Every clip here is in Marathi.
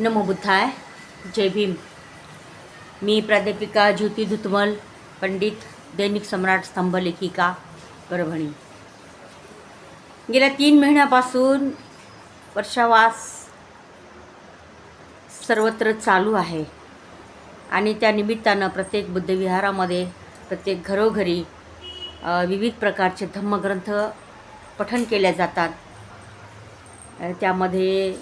नमो बुद्धाय. जय भीम. मी प्राध्यापिका ज्योती धुतमल पंडित दैनिक सम्राट स्तंभ लेखिका परभणी. गेल्या तीन महिन्यापासून वर्षावास सर्वत्र चालू आहे आणि त्या निमित्तानं प्रत्येक बुद्धविहारामध्ये प्रत्येक घरोघरी विविध प्रकारचे धम्मग्रंथ पठन केले जातात. त्यामध्ये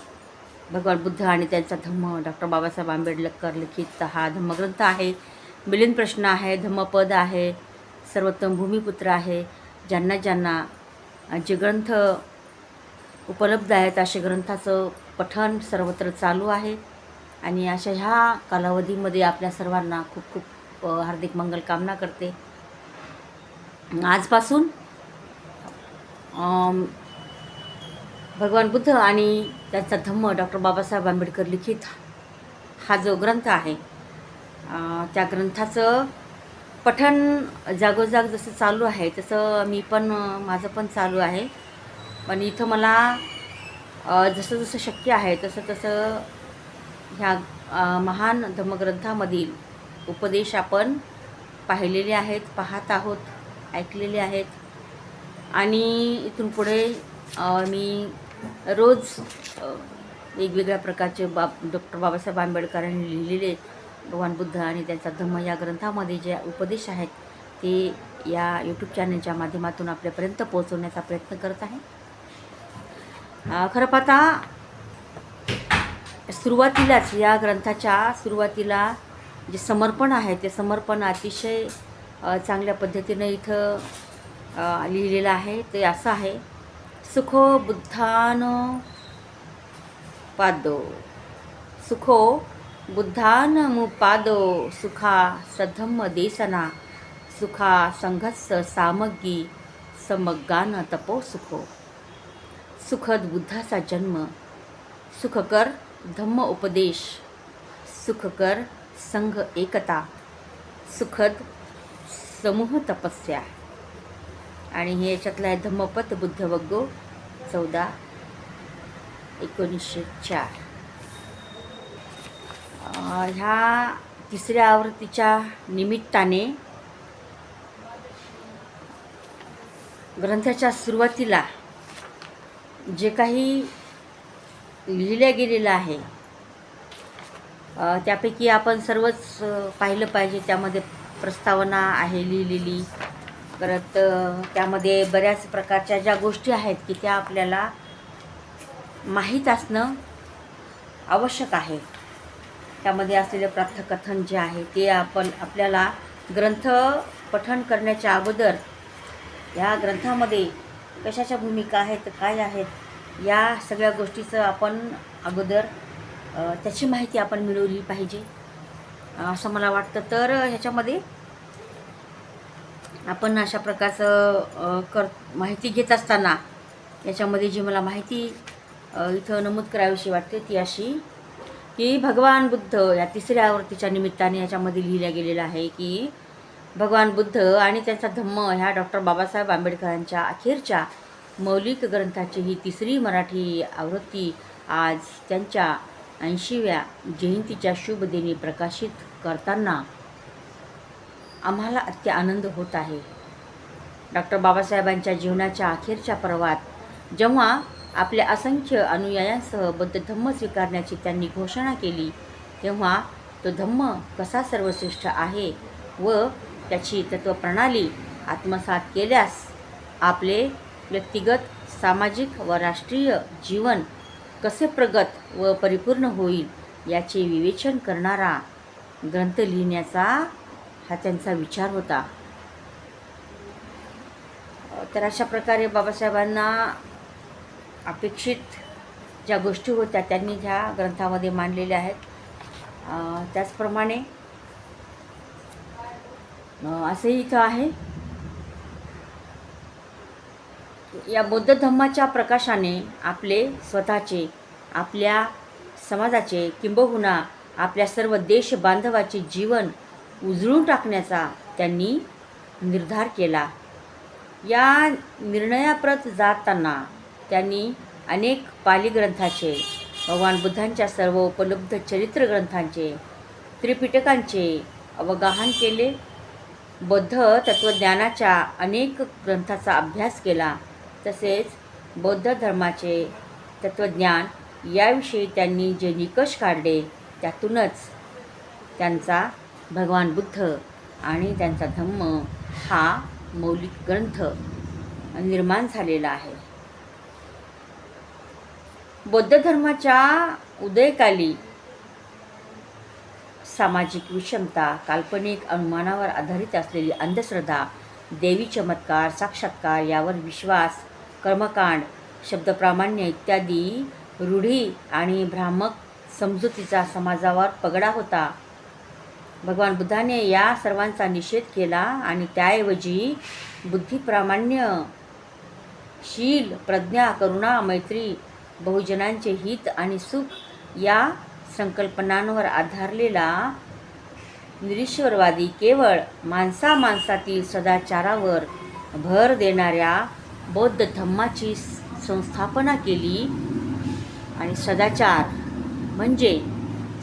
भगवान बुद्ध आणि त्यांचा धम्म. डॉक्टर बाबासाहेब आंबेडकर लिखित हा धम्मग्रंथ आहे. मिलिंद प्रश्न आहे धम्मपद आहे सर्वोत्तम भूमिपुत्र आहे. ज्यांना ज्यांना जे ग्रंथ उपलब्ध आहेत असे ग्रंथाचं पठण सर्वत्र चालू आहे. आणि अशा ह्या कालावधीमध्ये आपल्या सर्वांना खूप खूप हार्दिक मंगल कामना करते. आजपासून भगवान बुद्ध आणि त्यांचा धम्म डॉक्टर बाबासाहेब आंबेडकर लिखित हा जो ग्रंथ आहे त्या ग्रंथाचं पठण जागोजाग जसं चालू आहे तसं मी पण माझं पण चालू आहे. पण इथं मला जसं जसं शक्य आहे तसं तसं ह्या महान धम्मग्रंथामधील उपदेश आपण पाहिलेले आहेत पाहत आहोत ऐकलेले आहेत. आणि इथून पुढे मी रोज वेगवेगळ्या प्रकारचे बाब डॉक्टर बाबासाहेब आंबेडकरांनी लिहिलेले भगवान बुद्ध आणि त्यांचा धम्म या ग्रंथामध्ये जे उपदेश आहेत ते या यूट्यूब चॅनलच्या माध्यमातून आपल्यापर्यंत पोहोचवण्याचा प्रयत्न करत आहे. खरं पाहता सुरुवातीलाच या ग्रंथाच्या सुरुवातीला जे समर्पण आहे ते समर्पण अतिशय चांगल्या पद्धतीनं इथं लिहिलेलं आहे. ते असं आहे सुखो बुद्धान पादो। सुखो बुद्धानमुपादो सुखा सधम्म देसना सुखा संघस्स सामग्गी समग्गान तपो सुखो। सुखद बुद्धाचा जन्म। सुखकर धम्म उपदेश। सुखकर संघ एकता। सुखद समूह तपस्या। आणि हे याच्यातलं आहे धम्मपद बुद्ध वग्गो चौदा एकोणीसशे चार. ह्या तिसऱ्या आवृत्तीच्या निमित्ताने ग्रंथाच्या सुरुवातीला जे काही लिहिलं गेलेलं आहे त्यापैकी आपण सर्वच पाहिलं पाहिजे. त्यामध्ये प्रस्तावना आहे लिहिलेली. परत त्यामध्ये बऱ्याच प्रकारच्या ज्या गोष्टी आहेत की त्या आपल्याला माहीत असणं आवश्यक आहे. त्यामध्ये असलेले प्रार्थकथन जे आहे ते आपण आपल्याला ग्रंथ पठण करण्याच्या अगोदर या ग्रंथामध्ये कशाच्या भूमिका आहेत काय आहेत या सगळ्या गोष्टीचं आपण अगोदर त्याची माहिती आपण मिळवली पाहिजे. असं मला वाटतं. तर ह्याच्यामध्ये आपण अशा प्रकारचं कर माहिती घेत असताना याच्यामध्ये जी मला माहिती इथं नमूद करावीशी वाटते ती अशी की भगवान बुद्ध या तिसऱ्या आवृत्तीच्या निमित्ताने याच्यामध्ये लिहिलं गेलेलं आहे की भगवान बुद्ध आणि त्यांचा धम्म ह्या डॉक्टर बाबासाहेब आंबेडकरांच्या अखेरच्या मौलिक ग्रंथाची ही तिसरी मराठी आवृत्ती आज त्यांच्या ऐंशीव्या जयंतीच्या शुभ दिनी प्रकाशित करताना आम्हाला अत्य आनंद होत आहे. डॉक्टर बाबासाहेबांच्या जीवनाच्या अखेरच्या पर्वात जेव्हा आपल्या असंख्य अनुयायांसह बौद्ध धम्म स्वीकारण्याची त्यांनी घोषणा केली तेव्हा तो धम्म कसा सर्वश्रेष्ठ आहे व त्याची तत्त्वप्रणाली आत्मसात केल्यास आपले व्यक्तिगत सामाजिक व राष्ट्रीय जीवन कसे प्रगत व परिपूर्ण होईल याचे विवेचन करणारा ग्रंथ लिहिण्याचा हा त्यांचा विचार होता. तर अशा प्रकारे बाबासाहेबांना अपेक्षित ज्या गोष्टी होत्या त्यांनी ह्या ग्रंथामध्ये मांडलेल्या आहेत. त्याचप्रमाणे असंही इथं आहे या बौद्ध धम्माच्या प्रकाशाने आपले स्वतःचे आपल्या समाजाचे किंबहुना आपल्या सर्व देश बांधवाचे जीवन उजळून टाकण्याचा त्यांनी निर्धार केला. या निर्णयाप्रत जाताना त्यांनी अनेक पाली ग्रंथाचे भगवान बुद्धांच्या सर्व उपलब्ध चरित्र ग्रंथांचे त्रिपिटकांचे अवगाहन केले. बौद्ध तत्त्वज्ञानाच्या अनेक ग्रंथाचा अभ्यास केला. तसेच बौद्ध धर्माचे तत्त्वज्ञान याविषयी त्यांनी जे निकष काढले त्यातूनच त्यांचा भगवान बुद्ध आणि त्यांचा धम्म हा मौलिक ग्रंथ निर्माण झालेला आहे. बौद्ध धर्माच्या उदयकाली सामाजिक विषमता काल्पनिक अनुमानावर आधारित असलेली अंधश्रद्धा देवी चमत्कार साक्षात्कार यावर विश्वास कर्मकांड शब्दप्रामाण्य इत्यादी रूढी आणि भ्रामक समजुतीचा समाजावर पगडा होता. भगवान बुद्धाने या सर्वांचा निषेध केला आणि त्याऐवजी बुद्धिप्रामाण्य शील प्रज्ञा करुणा मैत्री बहुजनांचे हित आणि सुख या संकल्पनांवर आधारलेला निरीश्वरवादी केवळ माणसा माणसातील सदाचारावर भर देणाऱ्या बौद्ध धम्माची संस्थापना केली आणि सदाचार म्हणजे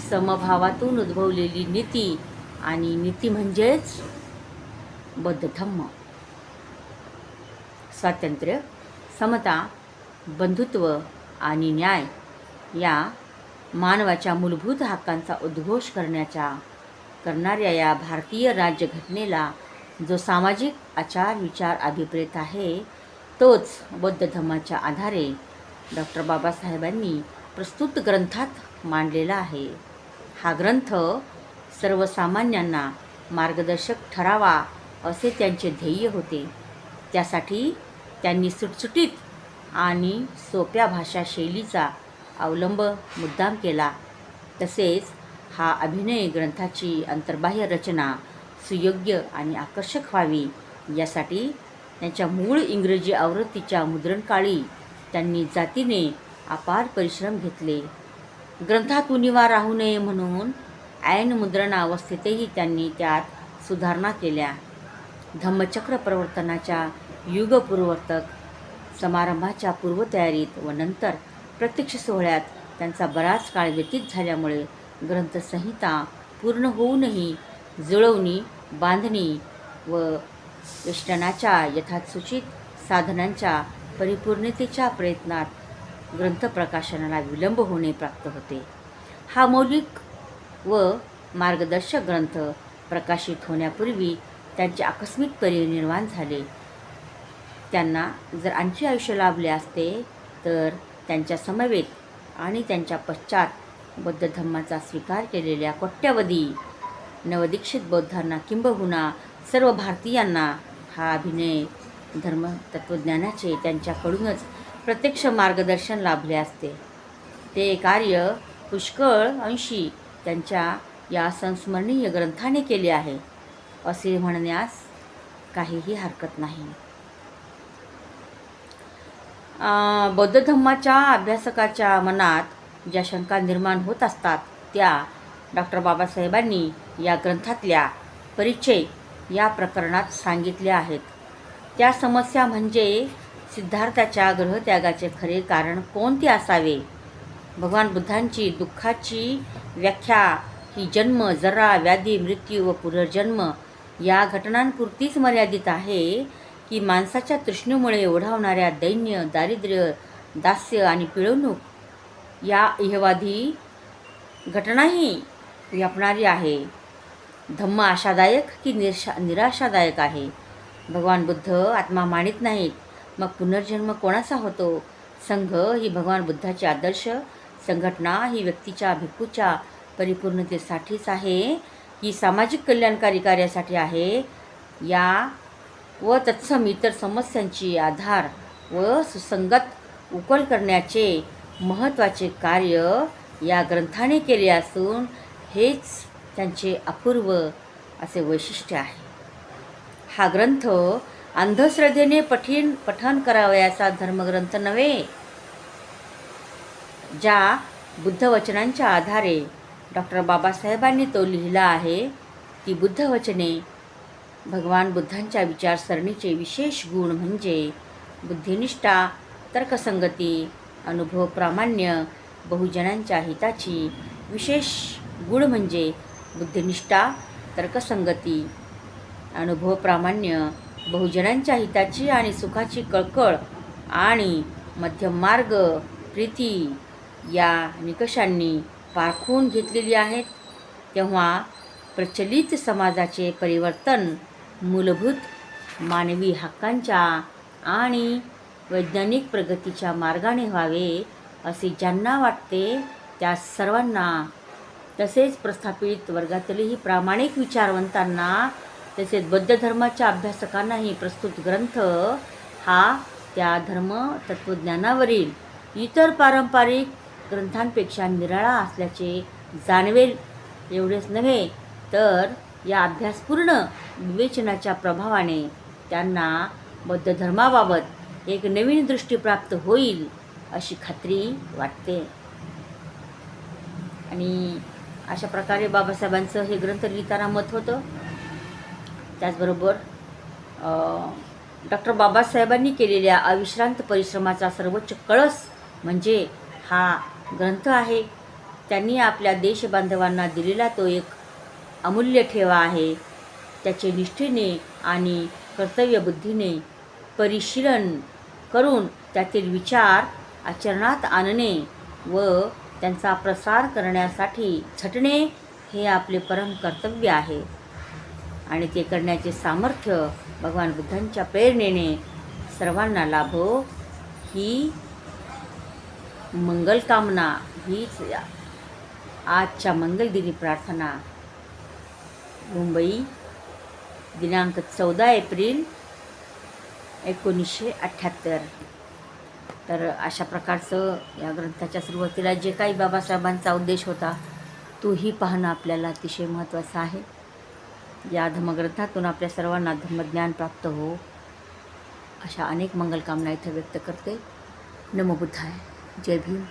समभावातून उद्भवलेली नीती आणि नीती म्हणजेच बौद्ध धम्म स्वातंत्र्य समता बंधुत्व आणि न्याय या मानवाच्या मूलभूत हक्कांचा उद्घोष करण्याच्या करणाऱ्या या भारतीय राज्यघटनेला जो सामाजिक आचार विचार अभिप्रेत आहे तोच बौद्ध धर्माच्या आधारे डॉक्टर बाबासाहेबांनी प्रस्तुत ग्रंथात मांडलेला आहे. हा ग्रंथ सर्वसामान्यांना मार्गदर्शक ठरावा असे त्यांचे ध्येय होते. त्यासाठी त्यांनी सुटसुटीत आणि सोप्या भाषा शैलीचा अवलंब मुद्दाम केला. तसेच हा अभिनय ग्रंथाची अंतर्बाह्य रचना सुयोग्य आणि आकर्षक व्हावी यासाठी त्यांच्या मूळ इंग्रजी आवृत्तीच्या मुद्रणकाळी त्यांनी जातीने अपार परिश्रम घेतले. ग्रंथात उनिवा राहू नये म्हणून ऐन मुद्रणावस्थेतही त्यांनी त्यात सुधारणा केल्या. धम्मचक्र प्रवर्तनाच्या युगपूर्वर्तक समारंभाच्या पूर्वतयारीत व नंतर प्रत्यक्ष सोहळ्यात त्यांचा बराच काळ व्यतीत झाल्यामुळे ग्रंथसंहिता पूर्ण होऊनही जुळवणी बांधणी व वेष्टनाच्या यथासूचित साधनांच्या परिपूर्णतेच्या प्रयत्नात ग्रंथप्रकाशनाला विलंब होणे प्राप्त होते. हा मौलिक व मार्गदर्शक ग्रंथ प्रकाशित होण्यापूर्वी त्यांचे आकस्मिक परिनिर्वाण झाले. त्यांना जर आणखी आयुष्य लाभले असते तर त्यांच्या समवेत आणि त्यांच्या पश्चात बौद्ध धम्माचा स्वीकार केलेल्या कोट्यवधी नवदीक्षित बौद्धांना किंबहुना सर्व भारतीयांना हा अभिनय धर्म तत्त्वज्ञानाचे त्यांच्याकडूनच प्रत्यक्ष मार्गदर्शन लाभले असते. ते कार्य पुष्कळ अंशी त्यांच्या या संस्मरणीय ग्रंथाने केले आहे असे म्हणण्यास काहीही हरकत नाही. बौद्ध धम्माच्या अभ्यासकाच्या मनात ज्या शंका निर्माण होत असतात त्या डॉक्टर बाबासाहेबांनी या ग्रंथातल्या परिचय या प्रकरणात सांगितल्या आहेत. त्या समस्या म्हणजे सिद्धार्थाच्या ग्रहत्यागाचे खरे कारण कोणते असावे? भगवान बुद्धांची दुःखाची व्याख्या ही जन्म जरा व्याधी मृत्यू व पुनर्जन्म या घटनांपुरतीच मर्यादित आहे की माणसाच्या तृष्णेमुळे ओढावणाऱ्या दैन्य दारिद्र्य दास्य आणि पिळवणूक या इहवादी घटनाही व्यापणारी आहे. धम्म आशादायक की निरशा निराशादायक आहे? भगवान बुद्ध आत्मा मानित नाहीत. मग पुनर्जन्म कोणाचा होतो? संघ ही भगवान बुद्धाची आदर्श संघटना ही व्यक्तीच्या भिक्खूच्या परिपूर्णतेसाठीच आहे. ही सामाजिक कल्याणकारी कार्यासाठी आहे. या व तत्सम इतर समस्यांची आधार व सुसंगत उकल करण्याचे महत्त्वाचे कार्य या ग्रंथाने केले असून हेच त्यांचे अपूर्व असे वैशिष्ट्य आहे. हा ग्रंथ अंधश्रद्धेने पठीन पठन करावयाचा धर्मग्रंथ नव्हे. ज्या बुद्धवचनांच्या आधारे डॉक्टर बाबासाहेबांनी तो लिहिला आहे ती बुद्धवचने भगवान बुद्धांच्या विचारसरणीचे विशेष गुण म्हणजे बुद्धिनिष्ठा तर्कसंगती अनुभव प्रामाण्य बहुजनांच्या हिताची विशेष गुण म्हणजे बुद्धिनिष्ठा तर्कसंगती अनुभव प्रामाण्य बहुजनांच्या हिताची आणि सुखाची कळकळ आणि मध्यम मार्ग प्रीती या निकषांनी पारखून घेतलेली आहेत. तेव्हा प्रचलित समाजाचे परिवर्तन मूलभूत मानवी हक्कांच्या आणि वैज्ञानिक प्रगतीच्या मार्गाने व्हावे असे ज्यांना वाटते त्या सर्वांना तसेच प्रस्थापित वर्गातीलही प्रामाणिक विचारवंतांना तसेच बौद्ध धर्माच्या अभ्यासकांनाही प्रस्तुत ग्रंथ हा त्या धर्म तत्त्वज्ञानावरील इतर पारंपरिक ग्रंथांपेक्षा निराळा असल्याचे जाणवेल. एवढेच नव्हे तर या अभ्यासपूर्ण विवेचनाच्या प्रभावाने त्यांना बौद्ध धर्माबाबत एक नवीन दृष्टी प्राप्त होईल अशी खात्री वाटते. आणि अशा प्रकारे बाबासाहेबांचं हे ग्रंथ लिहिताना मत होतं. त्याचबरोबर डॉक्टर बाबासाहेबांनी केलेल्या अविश्रांत परिश्रमाचा सर्वोच्च कळस म्हणजे हा ग्रंथ आहे. त्यांनी आपल्या देशबांधवांना दिलेला तो एक अमूल्य ठेवा आहे. त्याचे निष्ठेने आणि कर्तव्यबुद्धीने परिशीलन करून त्यातील विचार आचरणात आणणे व त्यांचा प्रसार करण्यासाठी झटणे हे आपले परम कर्तव्य आहे. आणि ते करण्याचे सामर्थ्य भगवान बुद्धांच्या प्रेरणेने सर्वांना लाभो. ही मंगलकामना हीच आजच्या मंगलदिनी प्रार्थना. मुंबई दिनांक चौदा एप्रिल एकोणीसशे अठ्ठ्याहत्तर तर अशा प्रकारचं या ग्रंथाच्या सुरुवातीला जे काही बाबासाहेबांचा उद्देश होता तोही पाहणं आपल्याला अतिशय महत्त्वाचं आहे. या धर्मग्रंथातून आपल्या सर्वांना धर्मज्ञान प्राप्त हो अशा अनेक मंगलकामना इथं व्यक्त करते. नमो बुद्धाय. जय भीम.